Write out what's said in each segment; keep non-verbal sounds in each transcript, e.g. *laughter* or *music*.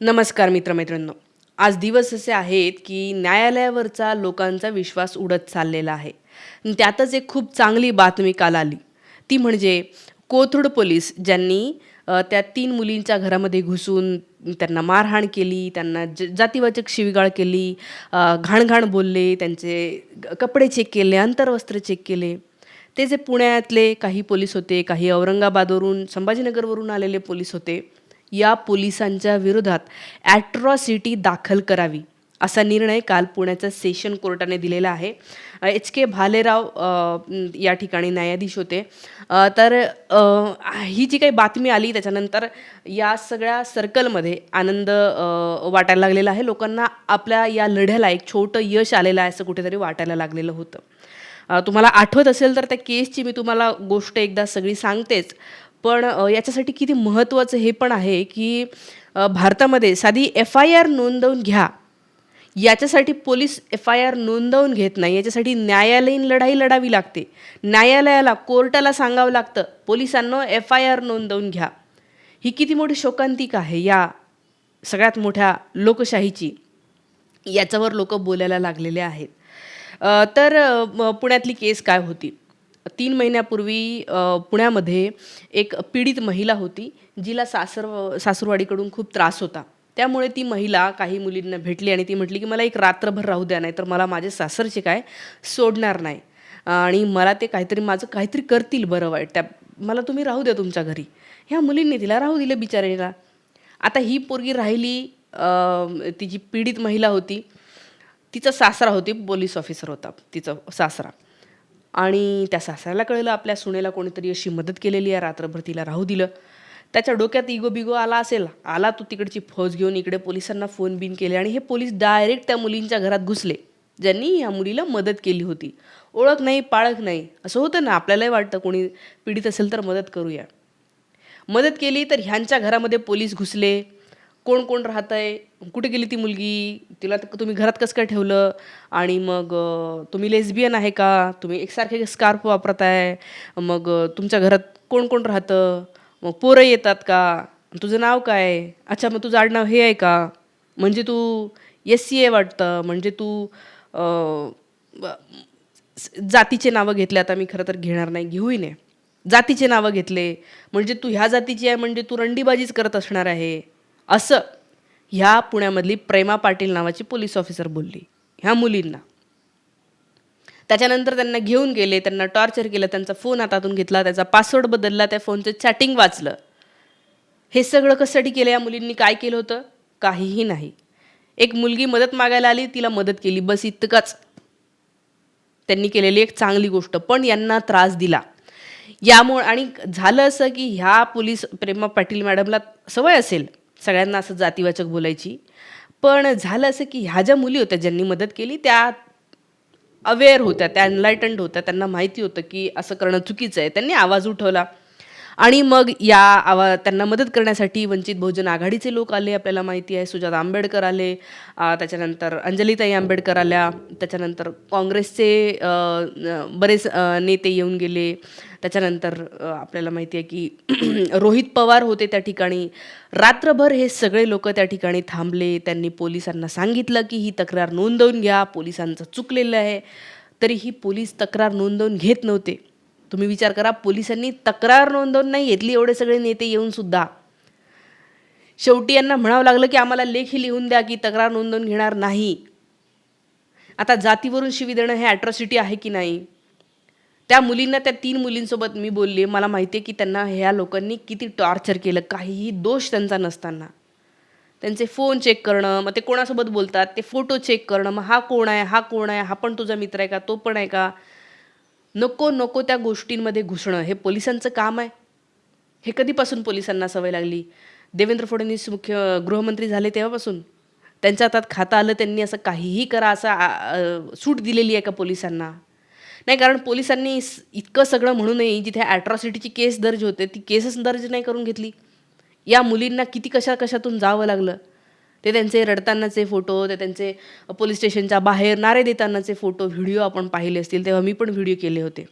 नमस्कार मित्रमैत्रिणींनो. आज दिवस असे आहेत की न्यायालयावरचा लोकांचा विश्वास उडत चाललेला आहे. त्यातच एक खूप चांगली बातमी काल आली. ती म्हणजे कोथरूड पोलीस ज्यांनी त्या तीन मुलींच्या घरामध्ये घुसून त्यांना मारहाण केली त्यांना ज जातीवाचक शिवीगाळ केली घाणघाण बोलले त्यांचे कपडे चेक केले अंतर्वस्त्र चेक केले. ते जे पुण्यातले काही पोलीस होते काही औरंगाबादवरून संभाजीनगरवरून आलेले पोलीस होते या पोलिसांच्या विरोधात ॲट्रॉसिटी दाखल करावी असा निर्णय काल पुण्याच्या सेशन कोर्टाने दिलेला आहे. एच के भालेराव या ठिकाणी न्यायाधीश होते. तर ही जी काही बातमी आली त्याच्यानंतर या सगळ्या सर्कलमध्ये आनंद वाटायला लागलेला आहे. लोकांना आपल्या या लढ्याला एक छोटं यश आलेलं आहे असं कुठेतरी वाटायला लागलेलं होतं. तुम्हाला आठवत असेल तर त्या केसची मी तुम्हाला गोष्ट एकदा सगळी सांगतेच. पण याच्यासाठी किती महत्त्वाचं हे पण आहे की भारतामध्ये साधी एफ आय आर नोंदवून घ्या. याच्यासाठी पोलीस एफ आय आर नोंदवून घेत नाही. याच्यासाठी न्यायालयीन लढाई लढावी लागते. न्यायालयाला कोर्टाला सांगावं लागतं पोलिसांना एफ आय आर नोंदवून घ्या. ही किती मोठी शोकांतिक आहे या सगळ्यात मोठ्या लोकशाहीची. याच्यावर लोक बोलायला लागलेले आहेत. तर पुण्यातली केस काय होती? तीन महिन्यापूर्वी पुण्यामध्ये एक पीडित महिला होती जिला सासर सासूरवाडीकडून खूप त्रास होता. त्यामुळे ती महिला काही मुलींना भेटली आणि ती म्हटली की मला एक रात्रभर राहू द्या नाही तर मला माझे सासरचे काय सोडणार नाही. आणि मला ते काहीतरी माझं काहीतरी करतील बरं वाईट. त्या मला तुम्ही राहू द्या तुमच्या घरी. ह्या मुलींनी तिला राहू दिलं बिचारीला. आता ही पोरगी राहिली तिची ती जी पीडित महिला होती तिचा सासरा होती पोलीस ऑफिसर होता तिचा सासरा. आणि त्या सासऱ्याला कळलं आपल्या सुनेला कोणीतरी अशी मदत केलेली आहे रात्रभर तिला राहू दिलं. त्याच्या डोक्यात इगो बिगो आला असेल आला तो तिकडची फौज घेऊन इकडे पोलिसांना फोन बिन केले आणि हे पोलीस डायरेक्ट त्या मुलींच्या घरात घुसले ज्यांनी या मुलीला मदत केली होती. ओळख नाही पाळख नाही असं होतं ना आपल्यालाही वाटतं कोणी पीडित असेल तर मदत करूया. मदत केली तर ह्यांच्या घरामध्ये पोलीस घुसले कोण कोण राहत आहे कुठे गेली ती मुलगी तिला तुम्ही घरात कसं काय ठेवलं? आणि मग तुम्ही लेस्बियन आहे का? तुम्ही एकसारखे स्कार्फ वापरताय. मग तुमच्या घरात कोण कोण राहतं? मग पोरं येतात का? तुझं नाव काय? आहे? अच्छा मग तुझं आडनाव हे आहे का? म्हणजे तू एस सी आहे वाटतं. म्हणजे तू जातीचे नावं घेतले. आता मी खरं तर घेणार नाही घेऊही नाही जातीचे नावं घेतले. म्हणजे तू ह्या जातीची आहे म्हणजे तू रंडीबाजीच करत असणार आहे. असं ह्या पुण्यामधली प्रेमा पाटील नावाची पोलीस ऑफिसर बोलली ह्या मुलींना. त्याच्यानंतर त्यांना घेऊन गेले त्यांना टॉर्चर केलं त्यांचा फोन हातातून घेतला त्याचा पासवर्ड बदलला त्या फोनचं चॅटिंग वाचलं. हे सगळं कशासाठी केलं या मुलींनी काय केलं होतं? काहीही नाही. एक मुलगी मदत मागायला आली तिला मदत केली बस इतकंच. त्यांनी केलेली एक चांगली गोष्ट पण यांना त्रास दिला. यामुळे आणि झालं असं की ह्या पोलीस प्रेमा पाटील मॅडमला सवय असेल सगळ्यांना असं जातीवाचक बोलायची. पण झालं असं की ह्या ज्या मुली होत्या ज्यांनी मदत केली त्या अवेअर होत्या त्या एनलायटन्ड होत्या. त्यांना माहिती होतं की असं करणं चुकीचं आहे. त्यांनी आवाज उठवला. आणि मग या आवा त्यांना मदत करण्यासाठी वंचित बहुजन आघाडीचे लोक आले आपल्याला माहिती आहे. सुजात आंबेडकर आले त्याच्यानंतर अंजलीताई आंबेडकर आल्या त्याच्यानंतर काँग्रेसचे बरेच नेते येऊन गेले. त्याच्यानंतर आपल्याला माहिती आहे की *clears throat* रोहित पवार होते त्या ठिकाणी. रात्रभर हे सगळे लोक त्या ठिकाणी थांबले. त्यांनी पोलिसांना सांगितलं की ही तक्रार नोंदवून घ्या. पोलिसांचं चुकलेलं आहे. तरीही पोलीस तक्रार नोंदवून घेत नव्हते. तुम्ही विचार करा पोलिसांनी तक्रार नोंदवून नाही घेतली एवढे सगळे नेते येऊन सुद्धा. शेवटी यांना म्हणावं लागलं की आम्हाला लेखी लिहून द्या की तक्रार नोंदवून घेणार नाही. आता जातीवरून शिवी देणं हे ॲट्रॉसिटी आहे की नाही? त्या मुलींना त्या तीन मुलींसोबत मी बोलले मला माहिती आहे की त्यांना ह्या लोकांनी किती टॉर्चर केलं काहीही दोष त्यांचा नसताना. त्यांचे फोन चेक करणं मग ते कोणासोबत बोलतात ते फोटो चेक करणं मग हा कोण आहे हा कोण आहे हा पण तुझा मित्र आहे का तो पण आहे का? नको नको त्या गोष्टींमध्ये घुसणं. हे पोलिसांचं काम आहे. हे कधीपासून पोलिसांना सवय लागली? देवेंद्र फडणवीस मुख्य गृहमंत्री झाले तेव्हापासून? त्यांच्या हातात खातं आलं त्यांनी असं काहीही करा असं आ- सूट दिलेली आहे का पोलिसांना? नाही कारण पोलिसांनी इतकं सगळं म्हणूनही जिथे ॲट्रॉसिटीची केस दर्ज होते ती केसच दर्ज नाही करून घेतली. या मुलींना किती कशा कशातून जावं लागलं? ते त्यांचे रडतानाचे फोटो ते त्यांचे पोलीस स्टेशनच्या बाहेर नारे देतानाचे फोटो व्हिडिओ आपण पाहिले असतील तेव्हा मी पण व्हिडिओ केले होते.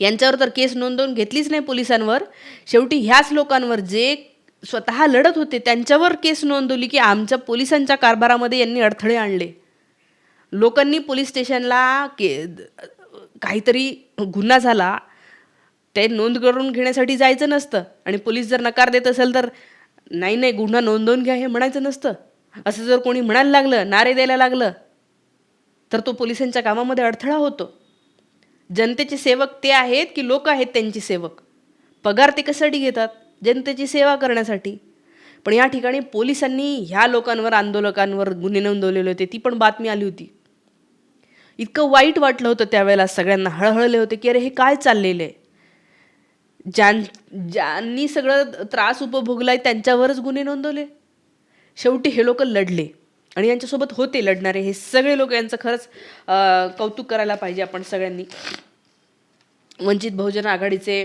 यांच्यावर तर केस नोंदवून घेतलीच नाही पोलिसांवर. शेवटी ह्याच लोकांवर जे स्वतः लढत होते त्यांच्यावर केस नोंदवली की आमच्या पोलिसांच्या कारभारामध्ये यांनी अडथळे आणले. लोकांनी पोलीस स्टेशनला के काहीतरी गुन्हा झाला. ते नोंद करून घेण्यासाठी जायचं नसतं. आणि पोलीस जर नकार देत असेल तर नाही नाही गुन्हा नोंदवून घ्या हे म्हणायचं नसतं. असं जर कोणी म्हणायला लागलं नारे द्यायला लागलं तर तो पोलिसांच्या कामामध्ये अडथळा होतो. जनतेचे सेवक ते आहेत की लोक आहेत त्यांचे सेवक. पगार ते कशासाठी घेतात? जनतेची सेवा करण्यासाठी. पण या ठिकाणी पोलिसांनी ह्या लोकांवर आंदोलकांवर गुन्हे नोंदवलेले होते ती पण बातमी आली होती. इतकं वाईट वाटलं होतं त्यावेळेला सगळ्यांना हळहळले होते की अरे हे काय चाललेलं आहे? ज्यां ज्यांनी सगळं त्रास उपभोगलाय त्यांच्यावरच गुन्हे नोंदवले. शेवटी हे लोक लढले आणि यांच्यासोबत होते लढणारे. हे सगळे लोक यांचं खरंच कौतुक करायला पाहिजे आपण सगळ्यांनी. वंचित बहुजन आघाडीचे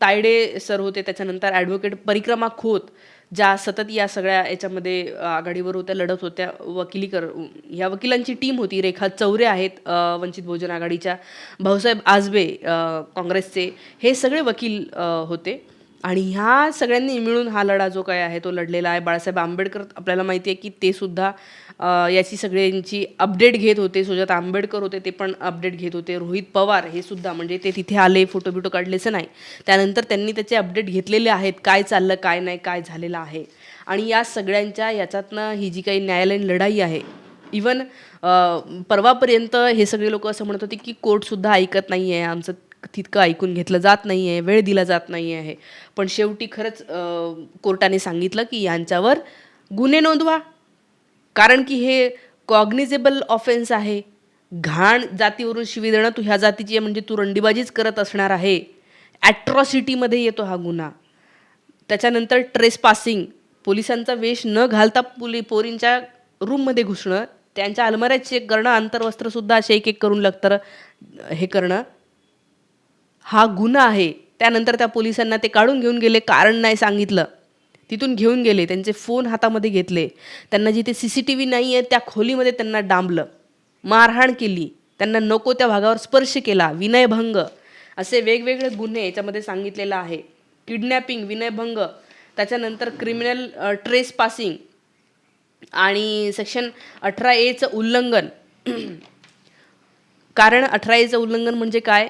तायडे सर होते त्याच्यानंतर ॲडव्होकेट परिक्रमा खोत ज्या सतत या सगळ्या याच्यामध्ये आघाडीवर होत्या लढत होत्या वकिली कर या वकिलांची टीम होती. रेखा चौरे आहेत वंचित बहुजन आघाडीच्या. भाऊसाहेब आजबे काँग्रेसचे. हे सगळे वकील होते. आणि ह्या सगळ्यांनी मिळून हा लढा जो काय आहे तो लढलेला आहे. बाळासाहेब आंबेडकर आपल्याला माहिती आहे की ते सुद्धा याची सगळ्यांची अपडेट घेत होते. सुजात आंबेडकर होते ते पण अपडेट घेत होते. रोहित पवार हे सुद्धा म्हणजे ते तिथे आले फोटो बिटो काढलेचं नाही. त्यानंतर त्यांनी त्याचे अपडेट घेतलेले आहेत. काय चाललं काय नाही काय झालेलं आहे. आणि या सगळ्यांच्या याच्यातनं ही जी काही न्यायालयीन लढाई आहे इवन परवापर्यंत हे सगळे लोक असं म्हणत होते की कोर्टसुद्धा ऐकत नाही आहे आमचं तितकं ऐकून घेतलं जात नाही आहे वेळ दिला जात नाही आहे पण शेवटी खरंच कोर्टाने सांगितलं की यांच्यावर गुन्हे नोंदवा. कारण की हे कॉग्निजेबल ऑफेन्स आहे. घाण जातीवरून शिवी देणं तू ह्या जातीची आहे म्हणजे तू रंडीबाजीच करत असणार आहे. ॲट्रॉसिटीमध्ये येतो हा गुन्हा. त्याच्यानंतर ट्रेस पासिंग पोलिसांचा वेश न घालता पोली पोरींच्या रूममध्ये घुसणं त्यांच्या अलमाऱ्यात चेक करणं आंतरवस्त्रसुद्धा असे एक एक करून लागतं हे करणं हा गुन्हा आहे. त्यानंतर त्या पोलिसांना ते काढून घेऊन गेले. कारण नाही सांगितलं. तिथून घेऊन गेले. त्यांचे फोन हातामध्ये घेतले. त्यांना जिथे सी सी टी व्ही नाही आहे त्या खोलीमध्ये त्यांना डांबलं. मारहाण केली. त्यांना नको त्या भागावर स्पर्श केला. विनयभंग असे वेगवेगळे गुन्हे याच्यामध्ये सांगितलेलं आहे. किडनॅपिंग विनयभंग त्याच्यानंतर क्रिमिनल ट्रेस पासिंग आणि सेक्शन अठरा एचं उल्लंघन. कारण अठरा एचं उल्लंघन म्हणजे काय?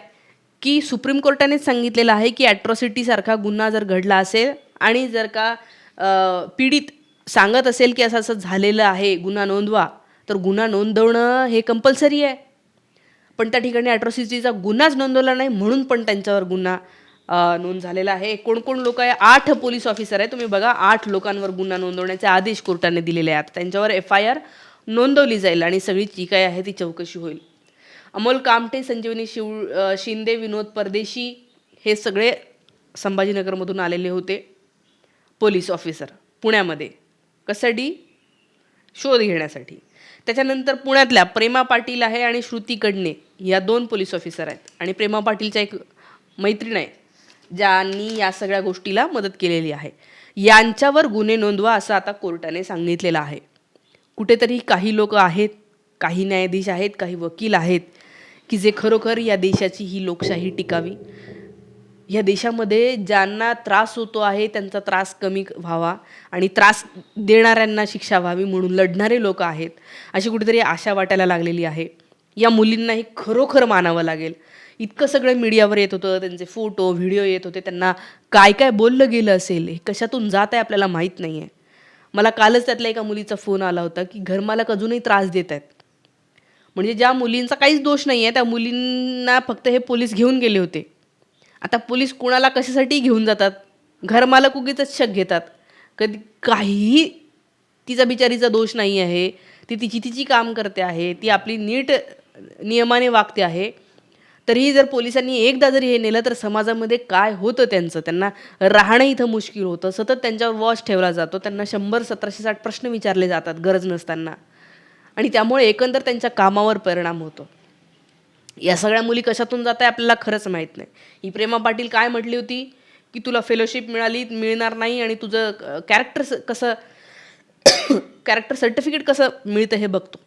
की सुप्रीम कोर्टानेच सांगितलेलं आहे की ॲट्रॉसिटीसारखा गुन्हा जर घडला असेल आणि जर का पीडित सांगत असेल की असं असं झालेलं आहे गुन्हा नोंदवा तर गुन्हा नोंदवणं हे कंपल्सरी आहे. पण त्या ठिकाणी ॲट्रॉसिटीचा गुन्हाच नोंदवला नाही म्हणून पण त्यांच्यावर गुन्हा नोंद झालेला आहे. कोणकोण लोक आहे? आठ पोलीस ऑफिसर आहे. तुम्ही बघा आठ लोकांवर गुन्हा नोंदवण्याचे आदेश कोर्टाने दिलेले आहेत. त्यांच्यावर एफ आय आर नोंदवली जाईल आणि सगळी जी काय आहे ती चौकशी होईल. अमोल कामटे संजीवनी शिव शिंदे विनोद परदेशी हे सगळे संभाजीनगरमधून आलेले होते. पोलीस ऑफिसर पुण्यामध्ये. कशासाठी शोध घेण्यासाठी. त्याच्यानंतर पुण्यातल्या प्रेमा पाटील आहे आणि श्रुती कडणे या दोन पोलीस ऑफिसर आहेत. आणि प्रेमा पाटीलच्या एक मैत्रीण आहे ज्यांनी या सगळ्या गोष्टीला मदत केलेली आहे. यांच्यावर गुन्हे नोंदवा असं आता कोर्टाने सांगितलेलं आहे. कुठेतरी काही लोक आहेत काही न्यायाधीश आहेत काही वकील आहेत की जे खरोखर या देशाची ही लोकशाही टिकावी. या देशामध्ये ज्यांना त्रास होतो आहे त्यांचा त्रास कमी व्हावा आणि त्रास देणाऱ्यांना शिक्षा व्हावी म्हणून लढणारे लोक आहेत अशी कुठेतरी आशा वाटायला लागलेली आहे. या मुलींनाही खरोखर मानावं लागेल. इतकं सगळं मीडियावर येत होतं त्यांचे फोटो व्हिडिओ येत होते त्यांना काय काय बोललं गेलं असेल हे कशातून जात आहे आपल्याला माहीत नाही आहे मला कालच त्यातल्या एका मुलीचा फोन आला होता की घरमालक अजूनही त्रास देत आहेत. म्हणजे ज्या मुलींचा काहीच दोष नाही आहे त्या मुलींना फक्त हे पोलीस घेऊन गेले होते. आता पोलीस कुणाला कशासाठी घेऊन जातात? घरमालक उगीच शक घेतात. कधी काहीही तिचा बिचारीचा दोष नाही आहे ती तिची तिची काम करते आहे ती आपली नीट नियमाने वागते आहे. तरीही जर पोलिसांनी एकदा जरी हे नेलं तर समाजामध्ये काय होतं त्यांचं? त्यांना राहणं इथं मुश्किल होतं. सतत त्यांच्यावर वॉच ठेवला जातो. त्यांना शंभर सतराशे साठ प्रश्न विचारले जातात गरज नसताना. आणि त्यामुळे एकंदर त्यांच्या कामावर परिणाम होतो. या सगळ्या मुली कशातून जात आहे आपल्याला खरंच माहीत नाही. ही प्रेमा पाटील काय म्हटली होती? की तुला फेलोशिप मिळाली मिळणार नाही आणि तुझं कॅरेक्टर कसं *coughs* कॅरेक्टर सर्टिफिकेट कसं मिळतं हे बघतो.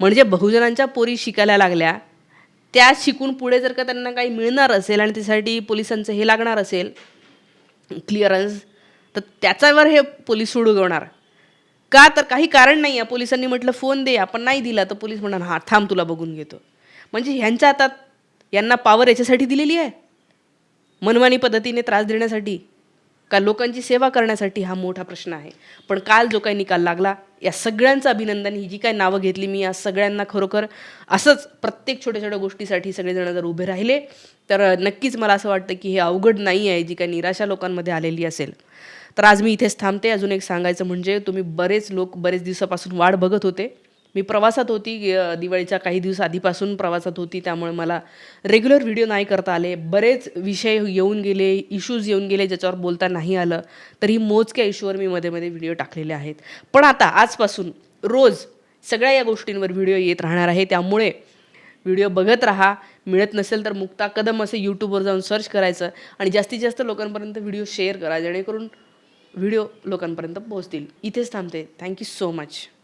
म्हणजे बहुजनांच्या पोरी शिकायला लागल्या. त्या शिकून पुढे जर का त्यांना काही मिळणार असेल आणि त्यासाठी पोलिसांचं हे लागणार असेल क्लिअरन्स तर त्याच्यावर हे पोलीस उडगवणार का तर काही कारण नाही आहे पोलिसांनी म्हटलं फोन दे आपण नाही दिला. तर पोलीस म्हणणार हां थांब तुला बघून घेतो. म्हणजे ह्यांच्या हातात यांना पावर याच्यासाठी दिलेली आहे. मनमानी पद्धतीने त्रास देण्यासाठी का लोकांची सेवा करण्यासाठी हा मोठा प्रश्न आहे. पण काल जो काही निकाल लागला या सगळ्यांचं अभिनंदन ही जी काही नावं घेतली मी या सगळ्यांना खरोखर असंच प्रत्येक छोट्या छोट्या गोष्टीसाठी सगळेजण जर उभे राहिले तर नक्कीच मला असं वाटतं की हे अवघड नाही आहे जी काही निराशा लोकांमध्ये आलेली असेल. तर आज मी इथेच थांबते. अजून एक सांगायचं म्हणजे तुम्ही बरेच लोक बरेच दिवसापासून वाट बघत होते. मी प्रवासात होती दिवाळीच्या काही दिवस आधीपासून प्रवासात होती. त्यामुळे मला रेग्युलर व्हिडिओ नाही करता आले. बरेच विषय येऊन गेले इश्यूज येऊन गेले ज्याच्यावर बोलता नाही आलं. तरी मोजक्या इश्यूवर मी मध्ये मध्ये व्हिडिओ टाकलेले आहेत. पण आता आजपासून रोज सगळ्या या गोष्टींवर व्हिडिओ येत राहणार आहे. त्यामुळे व्हिडिओ बघत राहा. मिळत नसेल तर मुक्ता कदम असं यूट्यूबवर जाऊन सर्च करायचं आणि जास्तीत जास्त लोकांपर्यंत व्हिडिओ शेअर करा. जेणेकरून व्हिडिओ लोकांपर्यंत पोहोचतील. इथेच थांबते. Thank you so much